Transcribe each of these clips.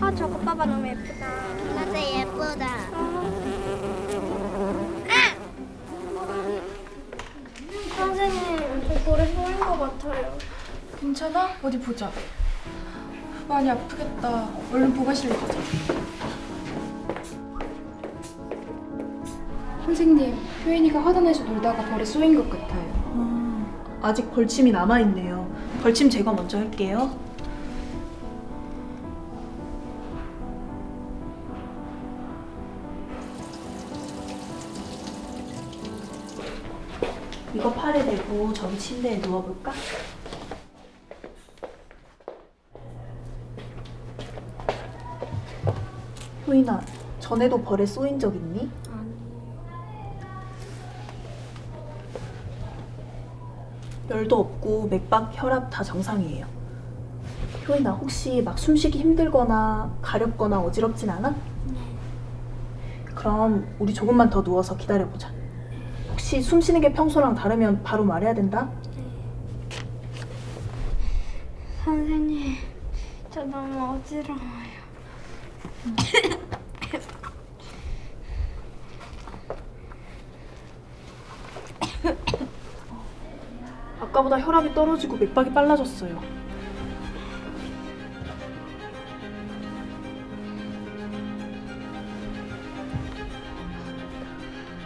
아 저거 봐봐 너무 예쁘다. 맞아 예쁘다. 선생님 저 볼에 쏘인 것 같아요. 괜찮아? 어디 보자. 많이 아프겠다. 얼른 보가실로 가자. 선생님, 효인이가 화단에서 놀다가 벌에 쏘인 것 같아요. 아, 아직 벌침이 남아있네요. 벌침 제거 먼저 할게요. 이거 팔에 대고 저기 침대에 누워볼까? 효인아, 전에도 벌에 쏘인 적 있니? 열도 없고 맥박, 혈압 다 정상이에요. 효인아 혹시 막 숨쉬기 힘들거나 가렵거나 어지럽진 않아? 그럼 우리 조금만 더 누워서 기다려보자. 혹시 숨 쉬는 게 평소랑 다르면 바로 말해야 된다. 선생님 저 너무 어지러워요. 아까보다 혈압이 떨어지고 맥박이 빨라졌어요.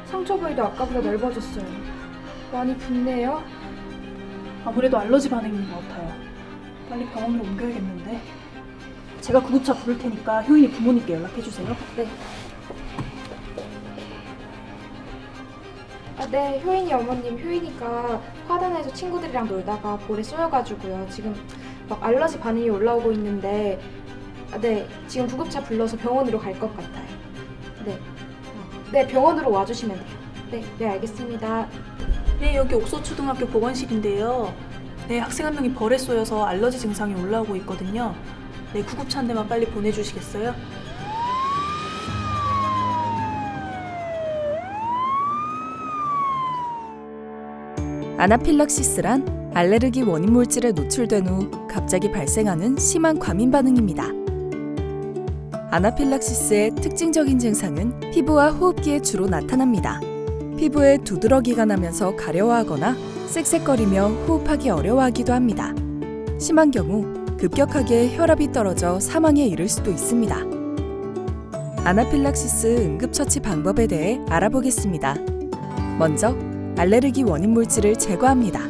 상처 부위도 아까보다 넓어졌어요. 많이 붓네요. 아무래도 알러지 반응인 것 같아요. 빨리 병원으로 옮겨야겠는데. 제가 구급차 부를 테니까 효인이 부모님께 연락해 주세요. 네. 아, 네, 효인이 어머님, 효인이가 화단에서 친구들이랑 놀다가 볼에 쏘여가지고요. 지금 막 알러지 반응이 올라오고 있는데, 아, 네, 지금 구급차 불러서 병원으로 갈 것 같아요. 네, 어, 네, 병원으로 와주시면 돼요. 네, 네, 알겠습니다. 네, 여기 옥소초등학교 보건실인데요. 네, 학생 한 명이 벌에 쏘여서 알러지 증상이 올라오고 있거든요. 네, 구급차 한 대만 빨리 보내주시겠어요? 아나필락시스란 알레르기 원인 물질에 노출된 후 갑자기 발생하는 심한 과민 반응입니다. 아나필락시스의 특징적인 증상은 피부와 호흡기에 주로 나타납니다. 피부에 두드러기가 나면서 가려워하거나 쌕쌕거리며 호흡하기 어려워하기도 합니다. 심한 경우 급격하게 혈압이 떨어져 사망에 이를 수도 있습니다. 아나필락시스 응급처치 방법에 대해 알아보겠습니다. 먼저 알레르기 원인 물질을 제거합니다.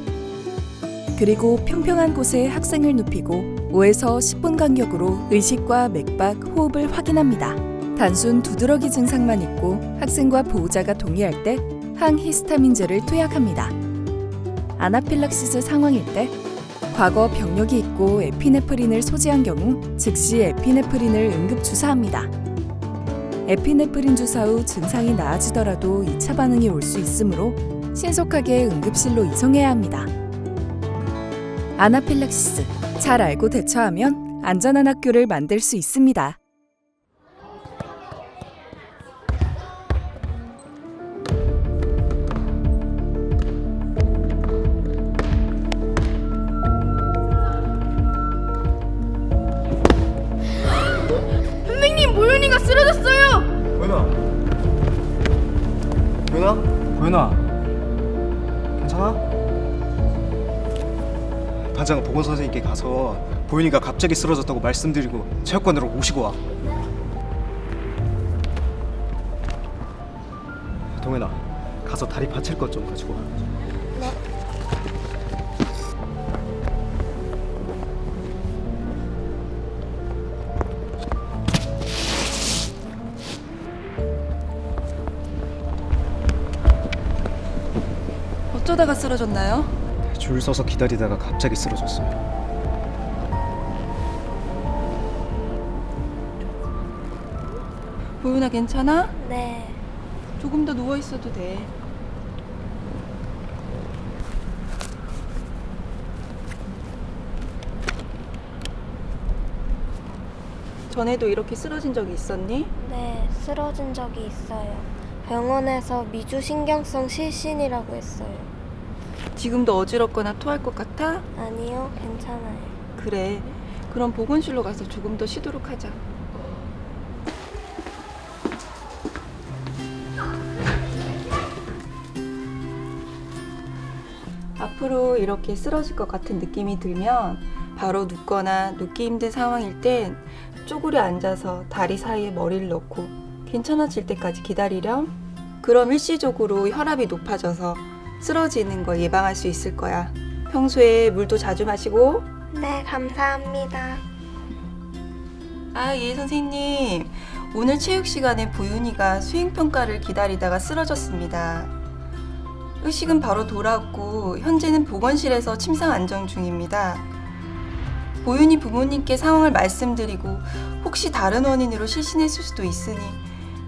그리고 평평한 곳에 학생을 눕히고 5에서 10분 간격으로 의식과 맥박, 호흡을 확인합니다. 단순 두드러기 증상만 있고 학생과 보호자가 동의할 때 항히스타민제를 투약합니다. 아나필락시스 상황일 때 과거 병력이 있고 에피네프린을 소지한 경우 즉시 에피네프린을 응급 주사합니다. 에피네프린 주사 후 증상이 나아지더라도 2차 반응이 올 수 있으므로 신속하게 응급실로 이송해야 합니다. 아나필락시스 잘 알고 대처하면 안전한 학교를 만들 수 있습니다. 가서 보윤이가 갑자기 쓰러졌다고 말씀드리고 체육관으로 모시고 와. 동현아 가서 다리 받칠 것 좀 가지고 와. 어쩌다가 쓰러졌나요? 줄 서서 기다리다가 갑자기 쓰러졌어요 보윤아 괜찮아? 네. 조금 더 누워 있어도 돼. 전에도 이렇게 쓰러진 적이 있었니? 네, 쓰러진 적이 있어요. 병원에서 미주신경성 실신이라고 했어요. 지금도 어지럽거나 토할 것 같아? 아니요, 괜찮아요. 그래. 그럼 보건실로 가서 조금 더 쉬도록 하자. 앞으로 이렇게 쓰러질 것 같은 느낌이 들면 바로 눕거나 눕기 힘든 상황일 땐 쪼그려 앉아서 다리 사이에 머리를 넣고 괜찮아질 때까지 기다리렴. 그럼 일시적으로 혈압이 높아져서 쓰러지는 걸 예방할 수 있을 거야. 평소에 물도 자주 마시고 네, 감사합니다. 아, 예, 선생님. 오늘 체육 시간에 보윤이가 수행 평가를 기다리다가 쓰러졌습니다. 의식은 바로 돌아왔고, 현재는 보건실에서 침상 안정 중입니다. 보윤이 부모님께 상황을 말씀드리고, 혹시 다른 원인으로 실신했을 수도 있으니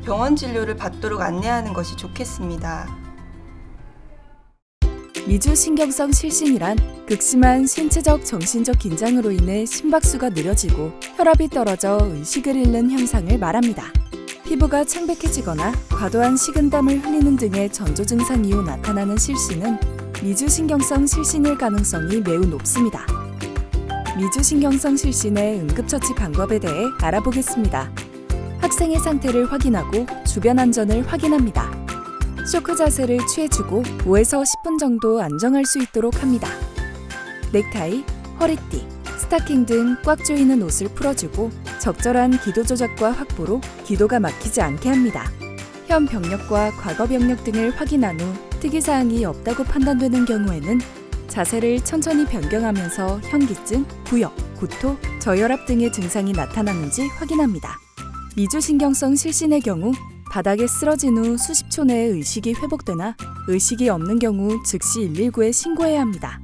병원 진료를 받도록 안내하는 것이 좋겠습니다. 미주 신경성 실신이란 극심한 신체적 정신적 긴장으로 인해 심박수가 느려지고 혈압이 떨어져 의식을 잃는 현상을 말합니다. 피부가 창백해지거나 과도한 식은땀을 흘리는 등의 전조 증상 이후 나타나는 실신은 미주 신경성 실신일 가능성이 매우 높습니다. 미주 신경성 실신의 응급처치 방법에 대해 알아보겠습니다. 학생의 상태를 확인하고 주변 안전을 확인합니다. 쇼크 자세를 취해주고 5에서 10분 정도 안정할 수 있도록 합니다. 넥타이, 허리띠, 스타킹 등 꽉 조이는 옷을 풀어주고 적절한 기도 조작과 확보로 기도가 막히지 않게 합니다. 현 병력과 과거 병력 등을 확인한 후 특이사항이 없다고 판단되는 경우에는 자세를 천천히 변경하면서 현기증, 부역, 구토, 저혈압 등의 증상이 나타나는지 확인합니다. 미주신경성 실신의 경우 바닥에 쓰러진 후 수십 초 내에 의식이 회복되나 의식이 없는 경우 즉시 119에 신고해야 합니다.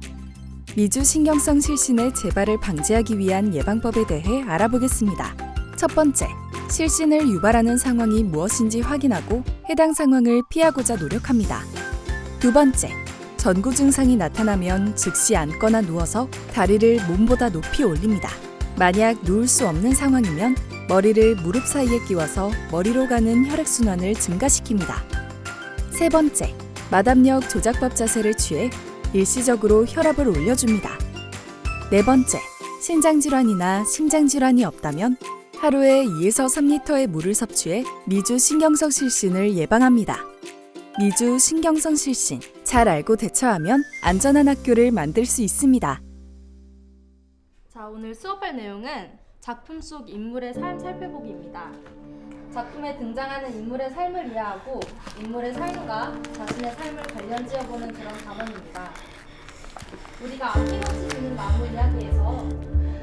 미주 신경성 실신의 재발을 방지하기 위한 예방법에 대해 알아보겠습니다. 첫 번째, 실신을 유발하는 상황이 무엇인지 확인하고 해당 상황을 피하고자 노력합니다. 두 번째, 전구 증상이 나타나면 즉시 앉거나 누워서 다리를 몸보다 높이 올립니다. 만약 누울 수 없는 상황이면 머리를 무릎 사이에 끼워서 머리로 가는 혈액순환을 증가시킵니다. 세 번째, 마담력 조작법 자세를 취해 일시적으로 혈압을 올려줍니다. 네 번째, 신장질환이나 심장질환이 없다면 하루에 2에서 3리터의 물을 섭취해 미주 신경성 실신을 예방합니다. 미주 신경성 실신, 잘 알고 대처하면 안전한 학교를 만들 수 있습니다. 자, 오늘 수업할 내용은 작품 속 인물의 삶 살펴보기입니다. 작품에 등장하는 인물의 삶을 이해하고 인물의 삶과 자신의 삶을 관련 지어보는 그런 단원입니다. 우리가 아낌없이 주는 나무 이야기에서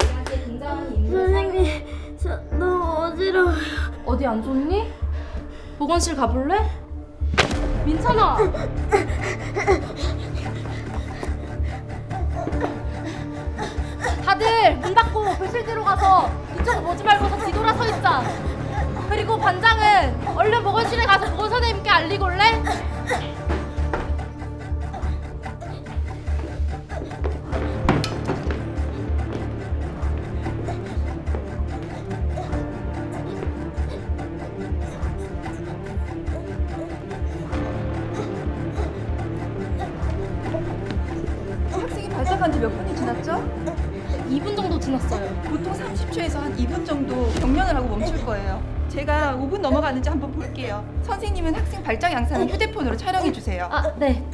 이야기에 등장하는 인물의 삶 선생님, 저 너무 어지러워요. 어디 안 좋니? 보건실 가볼래? 민찬아! 다들 문 닫고 교실 뒤로 가서 이쪽으로 보지 있자. 그리고 반장은 얼른 보건실에 가서 보건 선생님께 알리고 올래? 학생이 발작한 지 몇 분이 지났죠? 2분 정도 지났어요. 보통 30초에서 한 2분 정도 경련을 하고 멈출 거예요. 제가 5분 넘어가는지 한번 볼게요. 선생님은 학생 발작 양상을 휴대폰으로 촬영해 주세요. 아, 네.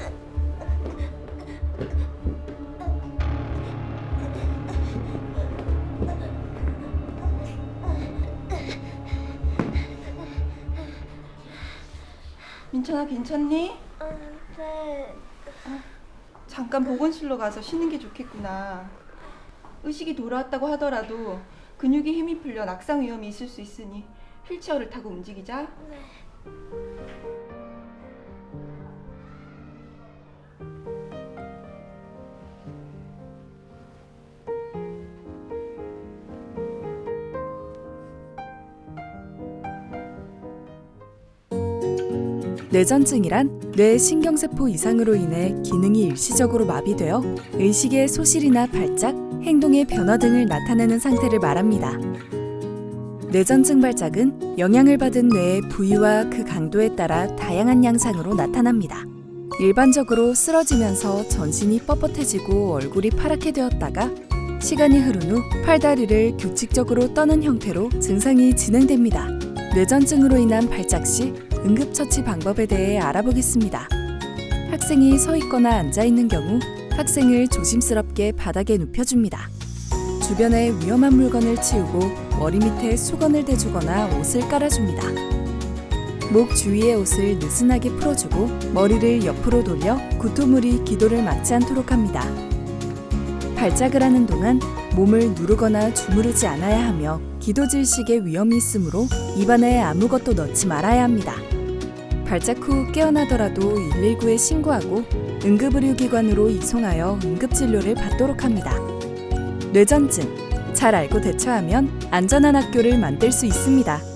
민천아 괜찮니? 네. 잠깐 보건실로 가서 쉬는 게 좋겠구나. 의식이 돌아왔다고 하더라도 근육에 힘이 풀려 낙상 위험이 있을 수 있으니 휠체어를 타고 움직이자. 뇌전증이란 뇌 신경세포 이상으로 인해 기능이 일시적으로 마비되어 의식의 소실이나 발작, 행동의 변화 등을 나타내는 상태를 말합니다. 뇌전증 발작은 영향을 받은 뇌의 부위와 그 강도에 따라 다양한 양상으로 나타납니다. 일반적으로 쓰러지면서 전신이 뻣뻣해지고 얼굴이 파랗게 되었다가 시간이 흐른 후 팔다리를 규칙적으로 떠는 형태로 증상이 진행됩니다. 뇌전증으로 인한 발작 시 응급처치 방법에 대해 알아보겠습니다. 학생이 서 있거나 앉아 있는 경우 학생을 조심스럽게 바닥에 눕혀줍니다. 주변에 위험한 물건을 치우고 머리 밑에 수건을 대주거나 옷을 깔아줍니다. 목 주위의 옷을 느슨하게 풀어주고 머리를 옆으로 돌려 구토물이 기도를 막지 않도록 합니다. 발작을 하는 동안 몸을 누르거나 주무르지 않아야 하며 기도 질식의 위험이 있으므로 입안에 아무것도 넣지 말아야 합니다. 발작 후 깨어나더라도 119에 신고하고 응급의료기관으로 이송하여 응급진료를 받도록 합니다. 뇌전증 잘 알고 대처하면 안전한 학교를 만들 수 있습니다.